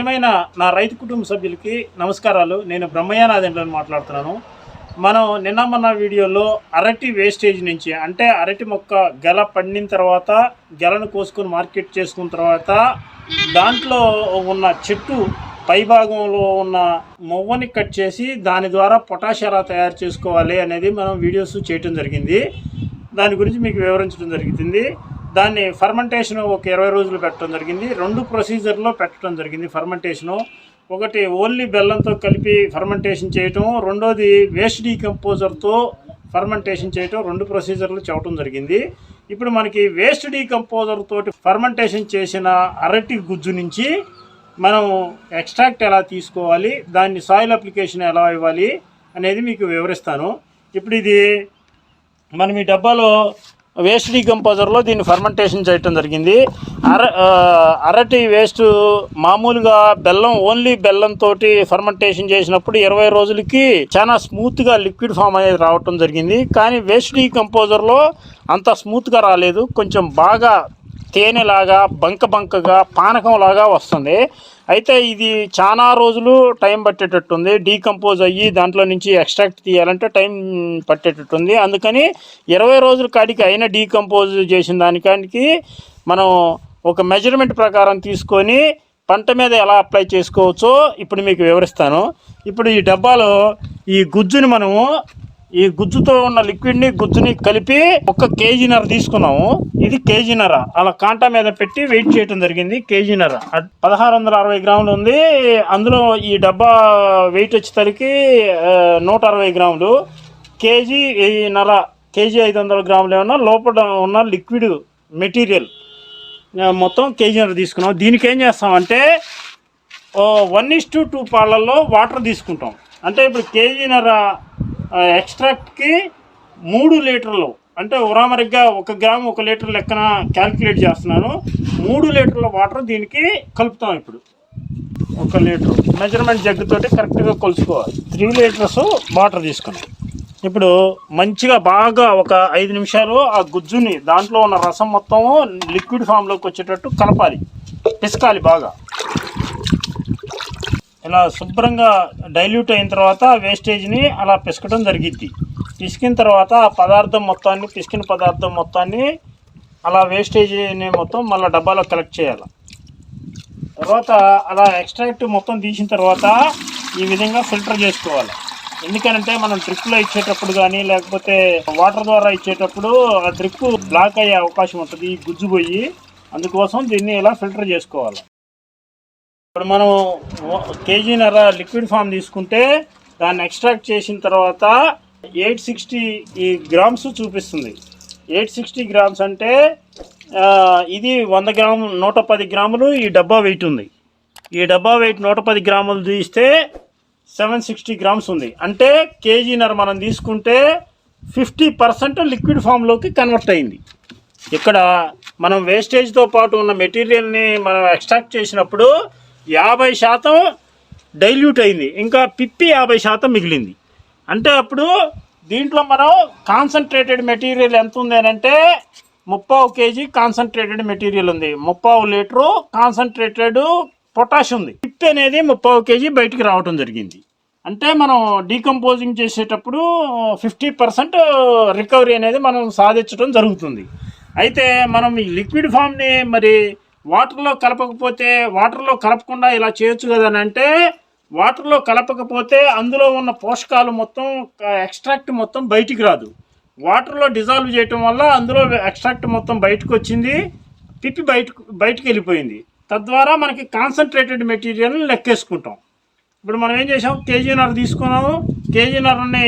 ప్రియమైన నా రైతు కుటుంబ సభ్యులకి నమస్కారాలు. నేను బ్రహ్మయ్యనాథండ్లని మాట్లాడుతున్నాను. మనం నిన్న మొన్న వీడియోలో అరటి వేస్టేజ్ నుంచి అంటే అరటి మొక్క గెల పండిన తర్వాత గెలను కోసుకొని మార్కెట్ చేసుకున్న తర్వాత దాంట్లో ఉన్న చెట్టు పైభాగంలో ఉన్న మొవ్వని కట్ చేసి దాని ద్వారా పొటాష్ ఎలా తయారు చేసుకోవాలి అనేది మనం వీడియోస్ చేయటం జరిగింది. దాని గురించి మీకు వివరించడం జరుగుతుంది దాన్ని ఫర్మెంటేషన్ ఒక ఇరవై రోజులు పెట్టడం జరిగింది. రెండు ప్రొసీజర్లో పెట్టడం జరిగింది ఫర్మెంటేషను ఒకటి ఓన్లీ బెల్లంతో కలిపి ఫర్మెంటేషన్ చేయటం. రెండోది వేస్ట్ డీకంపోజర్తో ఫర్మెంటేషన్ చేయటం. రెండు ప్రొసీజర్లు చెప్పడం జరిగింది. ఇప్పుడు మనకి వేస్ట్ డీకంపోజర్ తోటి ఫర్మెంటేషన్ చేసిన అరటి గుజ్జు నుంచి మనం ఎక్స్ట్రాక్ట్ ఎలా తీసుకోవాలి? దాన్ని సాయిల్ అప్లికేషన్ ఎలా ఇవ్వాలి? అనేది మీకు వివరిస్తాను. ఇప్పుడు ఇది మనం ఈ డబ్బాలో వేస్ట్ డీకంపోజర్లో దీన్ని ఫర్మెంటేషన్ చేయటం జరిగింది. అర అరటి వేస్ట్ మామూలుగా బెల్లం ఓన్లీ బెల్లంతో ఫర్మెంటేషన్ చేసినప్పుడు ఇరవై రోజులకి చాలా స్మూత్గా లిక్విడ్ ఫామ్ అనేది రావటం జరిగింది. కానీ వేస్ట్ డీకంపోజర్లో అంత స్మూత్గా రాలేదు. కొంచెం బాగా తేనెలాగా బంక బంకగా పానకంలాగా వస్తుంది. అయితే ఇది చాలా రోజులు టైం పట్టేటట్టుంది. డీకంపోజ్ అయ్యి దాంట్లో నుంచి ఎక్స్ట్రాక్ట్ తీయాలంటే టైం పట్టేటట్టుంది. అందుకని ఇరవై రోజుల కాడికి అయిన డీకంపోజ్ చేసిన దానికానికి మనం ఒక మెజర్మెంట్ ప్రకారం తీసుకొని పంట మీద ఎలా అప్లై చేసుకోవచ్చో ఇప్పుడు మీకు వివరిస్తాను. ఇప్పుడు ఈ డబ్బాలో ఈ గుజ్జుని మనము ఈ గుజ్జుతో ఉన్న లిక్విడ్ని గుజ్జుని కలిపి ఒక కేజీన్నర తీసుకున్నాము. ఇది కేజీన్నర అలా కాంటా మీద పెట్టి వెయిట్ చేయడం జరిగింది. కేజీ నర. పదహారు వందల అరవై గ్రాములు ఉంది. అందులో ఈ డబ్బా వెయిట్ వచ్చేసరికి నూట అరవై గ్రాములు. కేజీ నర కేజీ ఐదు వందల గ్రాములు ఏమన్నా లోపల ఉన్న లిక్విడ్ మెటీరియల్. ఆ, మొత్తం కేజీన్నర తీసుకున్నాం దీనికి ఏం చేస్తామంటే వన్ ఇస్ టు టూ పాళ్ళల్లో వాటర్ తీసుకుంటాం. అంటే ఇప్పుడు కేజీన్నర ఎక్స్ట్రాక్ట్కి మూడు లీటర్లు. అంటే ఉరామరిగ్గా ఒక గ్రాము ఒక లీటర్ లెక్కన క్యాల్కులేట్ చేస్తున్నాను. మూడు లీటర్ల వాటర్ దీనికి కలుపుతాం ఇప్పుడు. ఒక లీటర్. మెజర్మెంట్ జగ్గుతోటి కరెక్ట్గా కొలుసుకోవాలి త్రీ లీటర్స్ వాటర్ తీసుకున్నాం. ఇప్పుడు మంచిగా బాగా ఒక ఐదు నిమిషాలు ఆ గుజ్జుని దాంట్లో ఉన్న రసం మొత్తం లిక్విడ్ ఫామ్లోకి వచ్చేటట్టు కలపాలి. పిసకాలి బాగా. ఇలా శుభ్రంగా డైల్యూట్ అయిన తర్వాత వేస్టేజ్ని అలా పిసకడం జరిగిద్ది. పిసికిన తర్వాత ఆ పదార్థం మొత్తాన్ని పిసికిన పదార్థం మొత్తాన్ని అలా వేస్టేజ్ని మొత్తం మళ్ళీ డబ్బాలో కలెక్ట్ చేయాలి. తర్వాత అలా ఎక్స్ట్రాక్ట్ మొత్తం తీసిన తర్వాత ఈ విధంగా ఫిల్టర్ చేసుకోవాలి. ఎందుకంటే మనం డ్రిప్లో ఇచ్చేటప్పుడు కానీ లేకపోతే వాటర్ ద్వారా ఇచ్చేటప్పుడు ఆ డ్రిప్ బ్లాక్ అయ్యే అవకాశం ఉంటుంది ఈ గుజ్జు పోయి అందుకోసం దీన్ని ఇలా ఫిల్టర్ చేసుకోవాలి. ఇప్పుడు మనం కేజీన్నర లిక్విడ్ ఫామ్ తీసుకుంటే దాన్ని ఎక్స్ట్రాక్ట్ చేసిన తర్వాత ఎయిట్ సిక్స్టీ ఈ గ్రామ్స్ చూపిస్తుంది. ఎయిట్ సిక్స్టీ గ్రామ్స్ అంటే ఇది వంద గ్రాము నూట పది గ్రాములు ఈ డబ్బా వెయిట్ ఉంది. ఈ డబ్బా వెయిట్ నూట పది గ్రాములు తీస్తే సెవెన్ సిక్స్టీ గ్రామ్స్ ఉంది. అంటే కేజీన్నర మనం తీసుకుంటే ఫిఫ్టీ పర్సెంట్ లిక్విడ్ ఫామ్లోకి కన్వర్ట్ అయింది. ఇక్కడ మనం వేస్టేజ్తో పాటు ఉన్న మెటీరియల్ని మనం ఎక్స్ట్రాక్ట్ చేసినప్పుడు యాభై శాతం డైల్యూట్ అయింది. ఇంకా పిప్పి యాభై శాతం మిగిలింది. అంటే అప్పుడు దీంట్లో మనం కాన్సన్ట్రేటెడ్ మెటీరియల్ ఎంత ఉంది అని అంటే ముప్పావు కేజీ కాన్సన్ట్రేటెడ్ మెటీరియల్ ఉంది. ముప్పావు లీటరు కాన్సన్ట్రేటెడ్ పొటాష్ ఉంది. పిప్పి అనేది ముప్పావు కేజీ బయటికి రావటం జరిగింది. అంటే మనం డీకంపోజింగ్ చేసేటప్పుడు ఫిఫ్టీ పర్సెంట్ రికవరీ అనేది మనం సాధించడం జరుగుతుంది. అయితే మనం ఈ లిక్విడ్ ఫామ్ని మరి వాటర్లో కలపకపోతే వాటర్లో కలపకుండా ఇలా చేయొచ్చు కదా అని అంటే వాటర్లో కలపకపోతే అందులో ఉన్న పోషకాలు మొత్తం ఎక్స్ట్రాక్ట్ మొత్తం బయటికి రాదు. వాటర్లో డిజాల్వ్ చేయటం వల్ల అందులో ఎక్స్ట్రాక్ట్ మొత్తం బయటకు వచ్చింది పిప్పి బయటకు బయటకు వెళ్ళిపోయింది. తద్వారా మనకి కాన్సన్ట్రేటెడ్ మెటీరియల్ని లెక్కేసుకుంటాం. ఇప్పుడు మనం ఏం చేసాం కేజీన్నర తీసుకున్నాము. కేజీన్నరని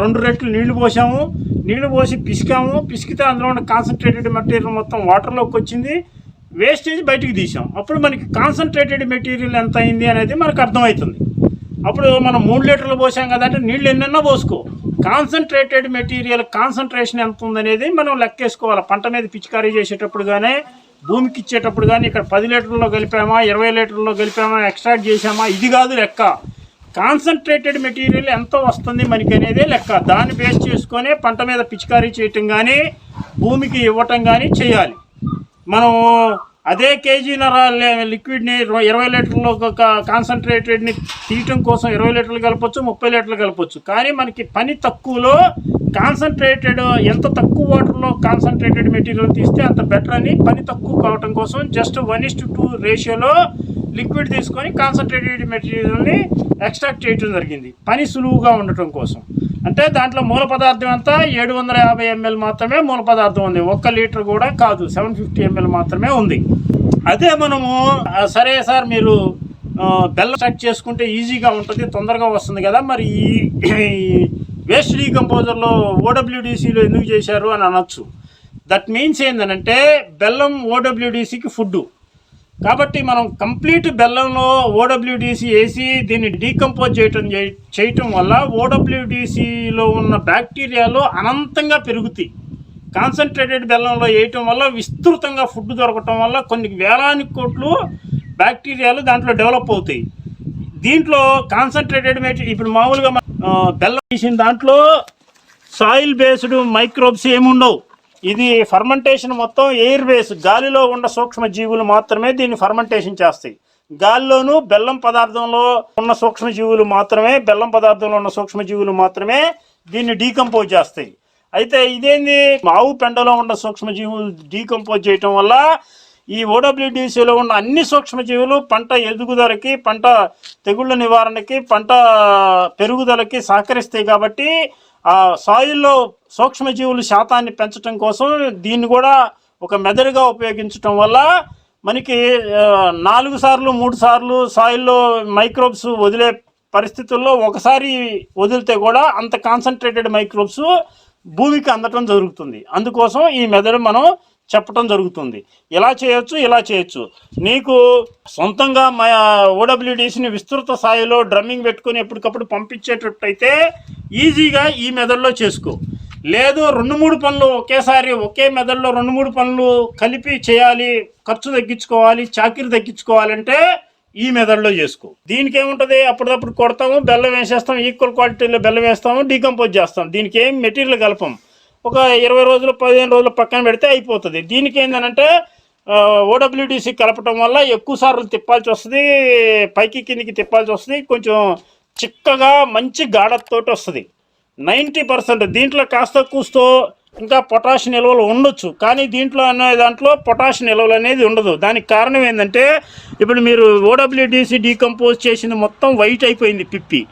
రెండు రెట్లు నీళ్ళు పోసాము. నీళ్ళు పోసి పిసికాము. పిసికితే అందులో ఉన్న కాన్సన్ట్రేటెడ్ మెటీరియల్ మొత్తం వాటర్లోకి వచ్చింది. వేస్టేజ్ బయటికి తీసాం అప్పుడు మనకి కాన్సన్ట్రేటెడ్ మెటీరియల్ ఎంత అయింది అనేది మనకు అర్థమవుతుంది. అప్పుడు మనం మూడు లీటర్లు పోసాం కదా అంటే నీళ్ళు ఎన్నెన్నో పోసుకో. కాన్సన్ట్రేటెడ్ మెటీరియల్ కాన్సన్ట్రేషన్ ఎంత ఉందనేది మనం లెక్కేసుకోవాలి. పంట మీద పిచికారీ చేసేటప్పుడు కానీ భూమికి ఇచ్చేటప్పుడు కానీ ఇక్కడ పది లీటర్లో కలిపామా ఇరవై లీటర్లో కలిపామా ఎక్స్ట్రాక్ట్ చేసామా ఇది కాదు లెక్క. కాన్సన్ట్రేటెడ్ మెటీరియల్ ఎంత వస్తుంది మనకి అనేది లెక్క. దాన్ని బేస్ చేసుకొని పంట మీద పిచికారీ చేయటం కానీ భూమికి ఇవ్వటం కానీ చేయాలి. మనం అదే కేజీన్నర లిక్విడ్ని ఇరవై ఇరవై లీటర్లు ఒక కాన్సన్ట్రేటెడ్ని తీయటం కోసం ఇరవై లీటర్లు కలపొచ్చు ముప్పై లీటర్లు కలపొచ్చు. కానీ మనకి పని తక్కువలో కాన్సన్ట్రేటెడ్ ఎంత తక్కువ వాటర్లో కాన్సన్ట్రేటెడ్ మెటీరియల్ తీస్తే అంత బెటర్ అని పని తక్కువ కావటం కోసం just one is to two రేషియోలో లిక్విడ్ తీసుకొని కాన్సన్ట్రేటెడ్ మెటీరియల్ని ఎక్స్ట్రాక్ట్ చేయడం జరిగింది. పని సులువుగా ఉండటం కోసం. అంటే దాంట్లో మూల పదార్థం అంతా ఏడు వందల యాభై ఎంఎల్ మాత్రమే మూల పదార్థం ఉంది. ఒక్క లీటర్ కూడా కాదు. సెవెన్ ఫిఫ్టీ ఎంఎల్ మాత్రమే ఉంది. అదే మనము సరే సార్ మీరు బెల్లం సెట్ చేసుకుంటే ఈజీగా ఉంటుంది తొందరగా వస్తుంది కదా. మరి ఈ వేస్ట్ డీకంపోజర్లో ఓడబ్ల్యూడిసిలో ఎందుకు చేశారు అని అనొచ్చు. దట్ మీన్స్ ఏంటంటే బెల్లం ఓడబ్ల్యూడిసికి ఫుడ్ కాబట్టి మనం కంప్లీట్ బెల్లంలో ఓడబ్ల్యూడిసి వేసి దీన్ని డీకంపోజ్ చేయటం చేయటం వల్ల ఓడబ్ల్యూడిసిలో ఉన్న బ్యాక్టీరియాలు అనంతంగా పెరుగుతాయి. కాన్సన్ట్రేటెడ్ బెల్లంలో వేయటం వల్ల విస్తృతంగా ఫుడ్ దొరకటం వల్ల కొన్ని వేలానికి కోట్లు బ్యాక్టీరియాలు దాంట్లో డెవలప్ అవుతాయి. దీంట్లో కాన్సన్ట్రేటెడ్ మెటీరియల్ ఇప్పుడు మామూలుగా బెల్లం తీసిన దాంట్లో సాయిల్ బేస్డ్ మైక్రోబ్స్ ఏముండవు. ఇది ఫర్మెంటేషన్ మొత్తం ఎయిర్ బేస్ గాలిలో ఉన్న సూక్ష్మ జీవులు మాత్రమే దీన్ని ఫర్మెంటేషన్ చేస్తాయి. గాలిలోనూ బెల్లం పదార్థంలో ఉన్న సూక్ష్మజీవులు మాత్రమే బెల్లం పదార్థంలో ఉన్న సూక్ష్మజీవులు మాత్రమే దీన్ని డీకంపోజ్ చేస్తాయి. అయితే ఇదేంది? ఆవు పెండలో ఉన్న సూక్ష్మజీవులు డీకంపోజ్ చేయటం వల్ల ఈ ఓడబ్ల్యూడిసిలో ఉన్న అన్ని సూక్ష్మజీవులు పంట ఎదుగుదలకి పంట తెగుళ్ళ నివారణకి పంట పెరుగుదలకి సహకరిస్తాయి కాబట్టి ఆ సాయిల్లో సూక్ష్మజీవుల శాతాన్ని పెంచడం కోసం దీన్ని కూడా ఒక మెదడుగా ఉపయోగించటం వల్ల మనకి నాలుగు సార్లు మూడు సార్లు సాయిల్లో మైక్రోబ్స్ వదిలే పరిస్థితుల్లో ఒకసారి వదిలితే కూడా అంత కాన్సన్ట్రేటెడ్ మైక్రోబ్స్ భూమికి అందటం జరుగుతుంది. అందుకోసం ఈ మెదడు మనం చెప్పటం జరుగుతుంది. ఇలా చేయొచ్చు ఇలా చేయొచ్చు. నీకు సొంతంగా మా ఓడబ్ల్యూడిసిని విస్తృత స్థాయిలో డ్రమ్మింగ్ పెట్టుకొని ఎప్పటికప్పుడు పంపించేటట్టయితే ఈజీగా ఈ మెథడ్లో చేసుకో. లేదు రెండు మూడు పనులు ఒకేసారి ఒకే మెథడ్లో రెండు మూడు పనులు కలిపి చేయాలి ఖర్చు తగ్గించుకోవాలి చాకిరి తగ్గించుకోవాలంటే ఈ మెథడ్లో చేసుకో. దీనికి ఏముంటుంది? అప్పటికప్పుడు కొడతాము బెల్లం వేసేస్తాం ఈక్వల్ క్వాలిటీలో బెల్లం వేస్తాము డీకంపోజ్ చేస్తాం. దీనికి ఏం మెటీరియల్ కలపం? ఒక ఇరవై రోజులు పదిహేను రోజులు పక్కన పెడితే అయిపోతుంది. దీనికి ఏంటంటే ఓడబ్ల్యూడిసి కలపటం వల్ల ఎక్కువ సార్లు తిప్పాల్సి వస్తుంది పైకి కిందికి తిప్పాల్సి వస్తుంది కొంచెం చిక్కగా మంచి గాఢతోటి వస్తుంది. నైంటీ పర్సెంట్ దీంట్లో కాస్త కూస్తో ఇంకా పొటాష్ నిల్వలు ఉండొచ్చు. కానీ దీంట్లో అనే దాంట్లో పొటాష్ నిల్వలు అనేది ఉండదు. దానికి కారణం ఏంటంటే ఇప్పుడు మీరు ఓడబ్ల్యూడిసి డీకంపోజ్ చేసింది మొత్తం వైట్ అయిపోయింది పిప్పి.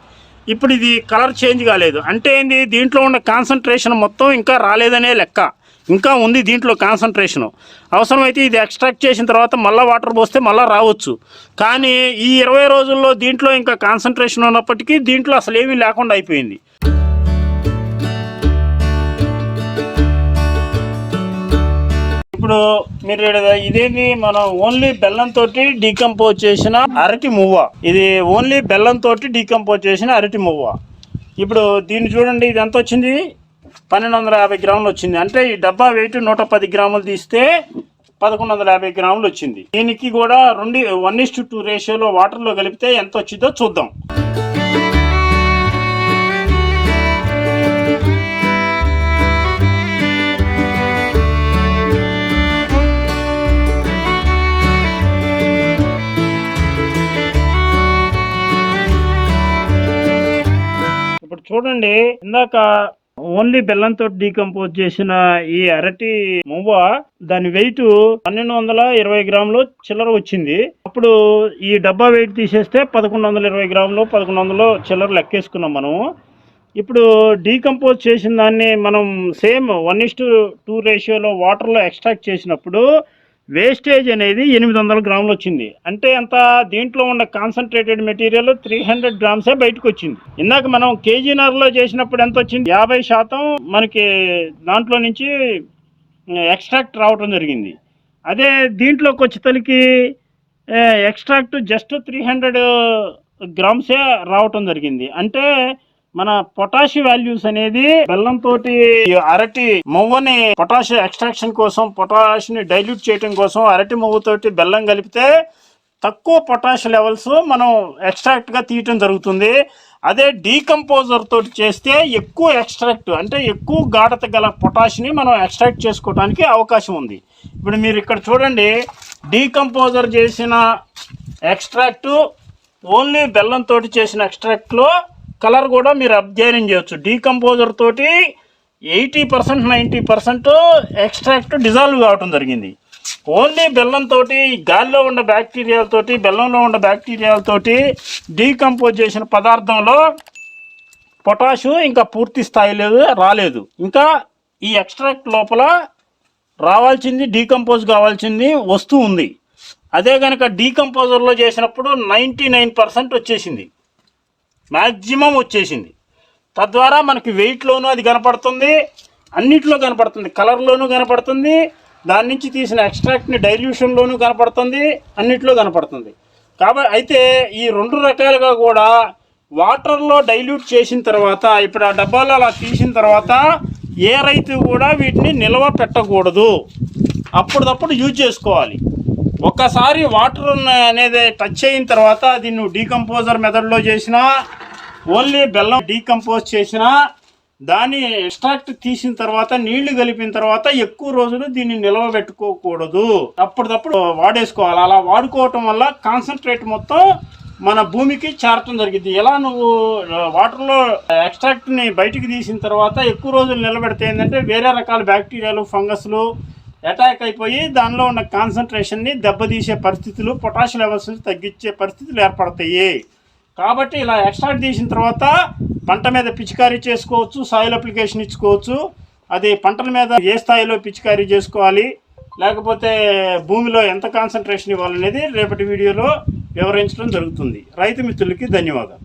ఇప్పుడు ఇది కలర్ చేంజ్ కాలేదు. అంటే ఏంది? దీంట్లో ఉన్న కాన్సన్ట్రేషన్ మొత్తం ఇంకా రాలేదనే లెక్క. ఇంకా ఉంది దీంట్లో కాన్సన్ట్రేషను అవసరమైతే ఇది ఎక్స్ట్రాక్ట్ చేసిన తర్వాత మళ్ళీ వాటర్ పోస్తే మళ్ళీ రావచ్చు. కానీ ఈ ఇరవై రోజుల్లో దీంట్లో ఇంకా కాన్సన్ట్రేషన్ ఉన్నప్పటికీ దీంట్లో అసలు ఏమీ లేకుండా అయిపోయింది. ఇప్పుడు మీరు ఇదేంది? మనం ఓన్లీ బెల్లంతో డీకంపోజ్ చేసిన అరటి మువ్వ. ఇది ఓన్లీ బెల్లంతో డీకంపోజ్ చేసిన అరటి మువ్వ. ఇప్పుడు దీన్ని చూడండి ఇది ఎంత వచ్చింది? పన్నెండు వందల యాభై గ్రాములు వచ్చింది. అంటే ఈ డబ్బా వెయిట్ నూట పది గ్రాములు తీస్తే పదకొండు వందల యాభై గ్రాములు వచ్చింది. దీనికి కూడా రెండు వన్ ఇస్ టు టూ రేషియోలో వాటర్లో కలిపితే ఎంత వచ్చిందో చూద్దాం. ఇప్పుడు చూడండి ఇందాక ఓన్లీ బెల్లంతో డీకంపోజ్ చేసిన ఈ అరటి మువ్వ దాని వెయిట్ పన్నెండు వందల ఇరవై గ్రాములు చిల్లర వచ్చింది. అప్పుడు ఈ డబ్బా వెయిట్ తీసేస్తే పదకొండు వందల ఇరవై గ్రాములు పదకొండు వందలు చిల్లర లెక్కేసుకున్నాం మనం ఇప్పుడు డీకంపోజ్ చేసిన దాన్ని మనం same one is to two రేషియోలో వాటర్లో ఎక్స్ట్రాక్ట్ చేసినప్పుడు వేస్టేజ్ అనేది ఎనిమిది వందల గ్రాములు వచ్చింది. అంటే అంత దీంట్లో ఉన్న కాన్సన్ట్రేటెడ్ మెటీరియల్ త్రీ హండ్రెడ్ గ్రామ్సే బయటకు వచ్చింది. ఇందాక మనం కేజీనర్లో చేసినప్పుడు ఎంత వచ్చింది? యాభై శాతం మనకి దాంట్లో నుంచి ఎక్స్ట్రాక్ట్ రావటం జరిగింది. అదే దీంట్లోకి వచ్చేతలకి ఎక్స్ట్రాక్ట్ జస్ట్ త్రీ హండ్రెడ్ గ్రామ్సే రావటం జరిగింది. అంటే మన పొటాషి వాల్యూస్ అనేది బెల్లం తోటి అరటి మువ్వని పొటాష్ ఎక్స్ట్రాక్షన్ కోసం పొటాష్ని డైల్యూట్ చేయడం కోసం అరటి మొవ్వతోటి బెల్లం కలిపితే తక్కువ పొటాష్ లెవెల్స్ మనం ఎక్స్ట్రాక్ట్గా తీయటం జరుగుతుంది. అదే డీకంపోజర్ తోటి చేస్తే ఎక్కువ ఎక్స్ట్రాక్ట్ అంటే ఎక్కువ గాఢత గల పొటాషిని మనం ఎక్స్ట్రాక్ట్ చేసుకోవడానికి అవకాశం ఉంది. ఇప్పుడు మీరు ఇక్కడ చూడండి డీకంపోజర్ చేసిన ఎక్స్ట్రాక్ట్ ఓన్లీ బెల్లంతో చేసిన ఎక్స్ట్రాక్ట్లో కలర్ కూడా మీరు అధ్యయనం చేయొచ్చు. డీకంపోజర్ తోటి eighty percent ninety percent extract dissolve కావటం జరిగింది. ఓన్లీ బెల్లంతో గాలిలో ఉన్న బ్యాక్టీరియాలతోటి బెల్లంలో ఉన్న బ్యాక్టీరియాలతోటి డీకంపోజ్ చేసిన పదార్థంలో పొటాషు ఇంకా పూర్తి స్థాయిలో రాలేదు. ఇంకా ఈ ఎక్స్ట్రాక్ట్ లోపల రావాల్సింది డీకంపోజ్ కావాల్సింది వస్తూ ఉంది. అదే కనుక డీకంపోజర్లో చేసినప్పుడు నైంటీ నైన్ పర్సెంట్ వచ్చేసింది. మ్యాక్సిమం వచ్చేసింది. తద్వారా మనకి వెయిట్లోనూ అది కనపడుతుంది అన్నిట్లో కనపడుతుంది కలర్లోనూ కనపడుతుంది దాని నుంచి తీసిన ఎక్స్ట్రాక్ట్ని డైల్యూషన్లోనూ కనపడుతుంది అన్నిట్లో కనపడుతుంది. కాబట్టి అయితే ఈ రెండు రకాలుగా కూడా వాటర్లో డైల్యూట్ చేసిన తర్వాత ఇప్పుడు ఆ డబ్బాలో అలా తీసిన తర్వాత ఏ రైతు కూడా వీటిని నిల్వ పెట్టకూడదు. అప్పుడప్పుడు యూజ్ చేసుకోవాలి. ఒక్కసారి వాటర్ అనేది టచ్ అయిన తర్వాత అది నువ్వు డీకంపోజర్ మెథడ్లో చేసినా ఓన్లీ బెల్లం డీకంపోజ్ చేసినా దాన్ని ఎక్స్ట్రాక్ట్ తీసిన తర్వాత నీళ్ళు కలిపిన తర్వాత ఎక్కువ రోజులు దీన్ని నిల్వ పెట్టుకోకూడదు. అప్పటిదప్పుడు వాడేసుకోవాలి. అలా వాడుకోవటం వల్ల కాన్సన్ట్రేట్ మొత్తం మన భూమికి చేరటం జరిగింది. ఎలా నువ్వు వాటర్లో ఎక్స్ట్రాక్ట్ని బయటికి తీసిన తర్వాత ఎక్కువ రోజులు నిలబెడితే ఏంటంటే వేరే రకాల బ్యాక్టీరియాలు ఫంగస్లు అటాక్ అయిపోయి దానిలో ఉన్న కాన్సన్ట్రేషన్ని దెబ్బతీసే పరిస్థితులు పొటాషియం లెవెల్స్ తగ్గించే పరిస్థితులు ఏర్పడతాయి. కాబట్టి ఇలా ఎక్స్ట్రాక్ట్ తీసిన తర్వాత పంట మీద పిచికారీ చేసుకోవచ్చు సాయిల్ అప్లికేషన్ ఇచ్చుకోవచ్చు. అది పంటల మీద ఏ స్థాయిలో పిచికారీ చేసుకోవాలి లేకపోతే భూమిలో ఎంత కాన్సన్ట్రేషన్ ఇవ్వాలనేది రేపటి వీడియోలో వివరించడం జరుగుతుంది. రైతు మిత్రులకి ధన్యవాదాలు.